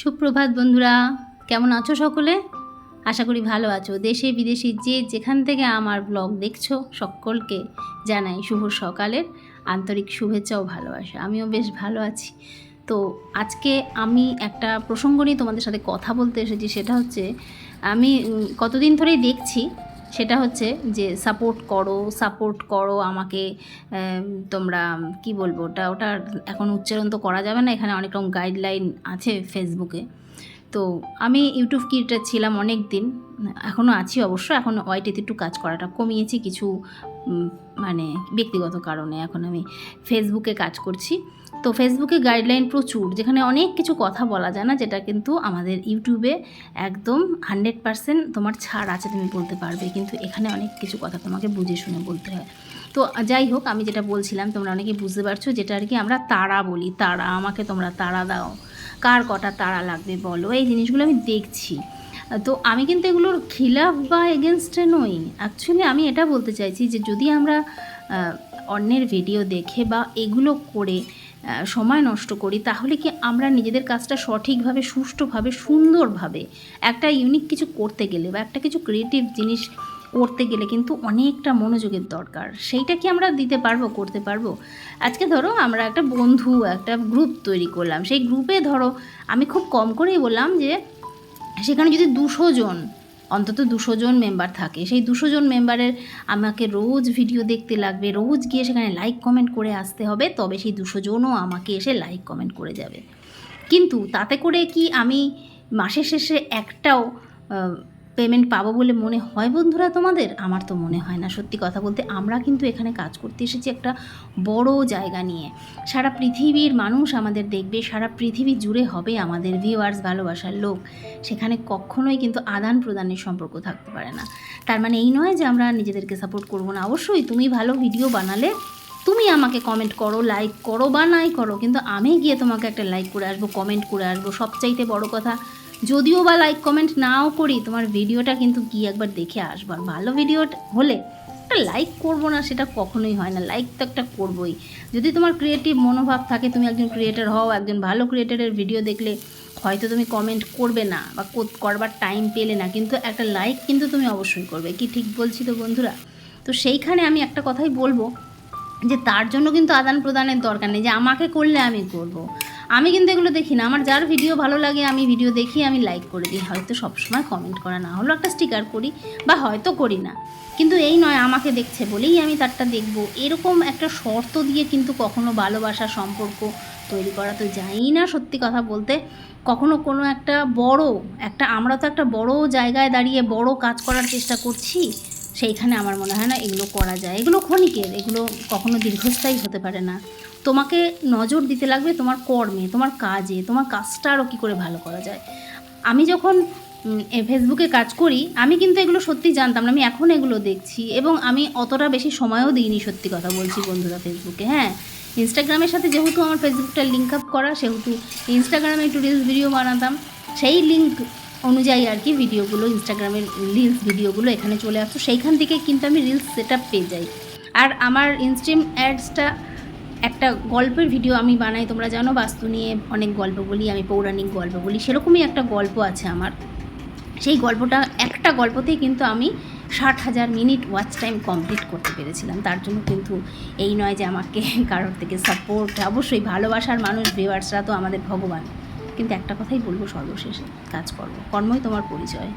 সুপ্রভাত বন্ধুরা, কেমন আছো সকলে? আশা করি ভালো আছো। দেশে বিদেশে যে যেখান থেকে আমার ব্লগ দেখছ সকলকে জানাই শুভ সকালের আন্তরিক শুভেচ্ছা ও ভালোবাসা। আমিও বেশ ভালো আছি। তো আজকে আমি একটা প্রসঙ্গ নিয়ে তোমাদের সাথে কথা বলতে এসেছি, সেটা হচ্ছে আমি কতদিন ধরেই দেখছি সেটা হচ্ছে যে সাপোর্ট করো সাপোর্ট করো আমাকে তোমরা, কি বলব, ওটা ওটা এখন উচ্চারণ তো করা যাবে না, এখানে অনেক রকম গাইডলাইন আছে ফেসবুকে তো আমি ইউটিউব ক্রিয়েটার ছিলাম অনেক দিন এখনও আছি অবশ্য, এখন ওয়াইটিতে একটু কাজ করাটা কমিয়েছি কিছু মানে ব্যক্তিগত কারণে এখন আমি ফেসবুকে কাজ করছি। তো ফেসবুকে গাইডলাইন প্রচুর, যেখানে অনেক কিছু কথা বলা যায় না, যেটা কিন্তু আমাদের ইউটিউবে একদম হান্ড্রেড পারসেন্ট তোমার ছাড় আছে তুমি বলতে পারবে, কিন্তু এখানে অনেক কিছু কথা তোমাকে বুঝে শুনে বলতে হয়। তো যাই হোক, আমি যেটা বলছিলাম, তোমরা অনেকে বুঝতে পারছ, যেটা আর কি আমরা তারা বলি, তারা আমাকে তোমরা তারা দাও, কার কটা তারা লাগবে বলো, এই জিনিসগুলো আমি দেখছি। তো আমি কিন্তু এগুলোর খিলাফ বা এগেনস্টে নই। অ্যাকচুয়ালি আমি এটা বলতে চাইছি যে যদি আমরা অন্যের ভিডিও দেখে বা এগুলো করে সময় নষ্ট করি, তাহলে কি আমরা নিজেদের কাজটা সঠিকভাবে, সুষ্ঠুভাবে, সুন্দরভাবে একটা ইউনিক কিছু করতে গেলে বা একটা কিছু ক্রিয়েটিভ জিনিস করতে গেলে কিন্তু অনেকটা মনোযোগের দরকার। সেইটা কি আমরা দিতে পারব, করতে পারব? আজকে ধরো আমরা একটা বন্ধু, একটা গ্রুপ তৈরি করলাম। সেই গ্রুপে ধরো আমি খুব কম করেই বললাম যে, সেখানে যদি দুশো জন অন্তত দুশো জন মেম্বার থাকে। সেই দুশো জন মেম্বারের আমাকে রোজ ভিডিও দেখতে লাগবে, রোজ গিয়ে সেখানে লাইক কমেন্ট করে আসতে হবে, তবে সেই দুশো জনও আমাকে এসে লাইক কমেন্ট করে যাবে। কিন্তু তাতে করে কি আমি মাসের শেষে একটাও পেমেন্ট পাবো বলে মনে হয় বন্ধুরা তোমাদের? আমার তো মনে হয় না। সত্যি কথা বলতে আমরা কিন্তু এখানে কাজ করতে এসেছি একটা বড় জায়গা নিয়ে। সারা পৃথিবীর মানুষ আমাদের দেখবে, সারা পৃথিবী জুড়ে হবে আমাদের ভিউয়ার্স ভালোবাসার লোক। সেখানে কখনোই কিন্তু আদান প্রদানের সম্পর্ক থাকতে পারে না। তার মানে এই নয় যে আমরা নিজেদেরকে সাপোর্ট করব না। অবশ্যই তুমি ভালো ভিডিও বানালে তুমি আমাকে কমেন্ট করো লাইক করো বা নাই করো। কিন্তু আমি গিয়ে তোমাকে একটা লাইক করে আসব কমেন্ট করে আসব। সবচাইতে বড় কথা যদিও বা লাইক কমেন্ট নাও করি, তোমার ভিডিওটা কিন্তু গিয়ে একবার দেখে আসব। আর ভালো ভিডিও হলে একটা লাইক করব না, সেটা কখনোই হয় না। লাইক তো একটা করবোই। যদি তোমার ক্রিয়েটিভ মনোভাব থাকে, তুমি একজন ক্রিয়েটার হও, একজন ভালো ক্রিয়েটারের ভিডিও দেখলে হয়তো তুমি কমেন্ট করবে না বা কর- করবার টাইম পেলে না। কিন্তু একটা লাইক কিন্তু তুমি অবশ্যই করবে। কি ঠিক বলছি তো বন্ধুরা? তো সেইখানে আমি একটা কথাই বলব যে, তার জন্য কিন্তু আদান প্রদানের দরকার নেই। যে, আমাকে করলে আমি করব। আমি কিন্তু এগুলো দেখি না। আমার যার ভিডিও ভালো লাগে, আমি ভিডিও দেখি, আমি লাইক করে দিই। হয়তো সবসময় কমেন্ট করা না হলেও একটা স্টিকার করি, বা হয়তো করি না। কিন্তু এই নয়, আমাকে দেখছে বলেই আমি তারটা দেখব। এরকম একটা শর্ত দিয়ে কিন্তু কখনো ভালোবাসার সম্পর্ক তৈরি করা তো যায়ই না, সত্যি কথা বলতে। কখনো কোনো একটা বড়, একটা আমরা তো একটা বড় জায়গায় দাঁড়িয়ে বড় কাজ করার চেষ্টা করছি সেইখানে আমার মনে হয় না এগুলো করা যায়। এগুলো ক্ষণিকের, এগুলো কখনো দীর্ঘস্থায়ী হতে পারে না। তোমাকে নজর দিতে লাগবে তোমার কর্মে, তোমার কাজে, তোমার কাজটা আরও কী করে ভালো করা যায়। আমি যখন ফেসবুকে কাজ করি, আমি কিন্তু এগুলো সত্যি জানতাম না। আমি এখন এগুলো দেখছি এবং আমি অতটা বেশি সময়ও দিইনি সত্যি কথা বলছি বন্ধুরা ফেসবুকে হ্যাঁ। ইনস্টাগ্রামের সাথে যেহেতু আমার ফেসবুকটা লিঙ্ক আপ করা, সেহেতু ইনস্টাগ্রামে একটু রিলস ভিডিও বানাতাম, সেই লিঙ্ক অনুযায়ী আর কি ভিডিওগুলো ইনস্টাগ্রামের রিলস ভিডিওগুলো এখানে চলে আসতো। সেইখান থেকে কিন্তু আমি রিলস সেট পেয়ে যাই। আর আমার ইনস্ট্রিম অ্যাডসটা একটা গল্পের ভিডিও আমি বানাই, তোমরা জানো, বাস্তু নিয়ে অনেক গল্প বলি, আমি পৌরাণিক গল্প বলি, সেরকমই একটা গল্প আছে আমার। সেই গল্পটা, একটা গল্পতেই কিন্তু আমি ষাট হাজার মিনিট ওয়াচ টাইম কমপ্লিট করতে পেরেছিলাম। তার জন্য কিন্তু এই নয় যে আমাকে কারোর থেকে সাপোর্ট অবশ্যই ভালোবাসার মানুষ ভিউয়ার্সরা তো আমাদের ভগবান। কিন্তু একটা কথাই বলব সর্বশেষে কাজ কর্মই তোমার পরিচয়।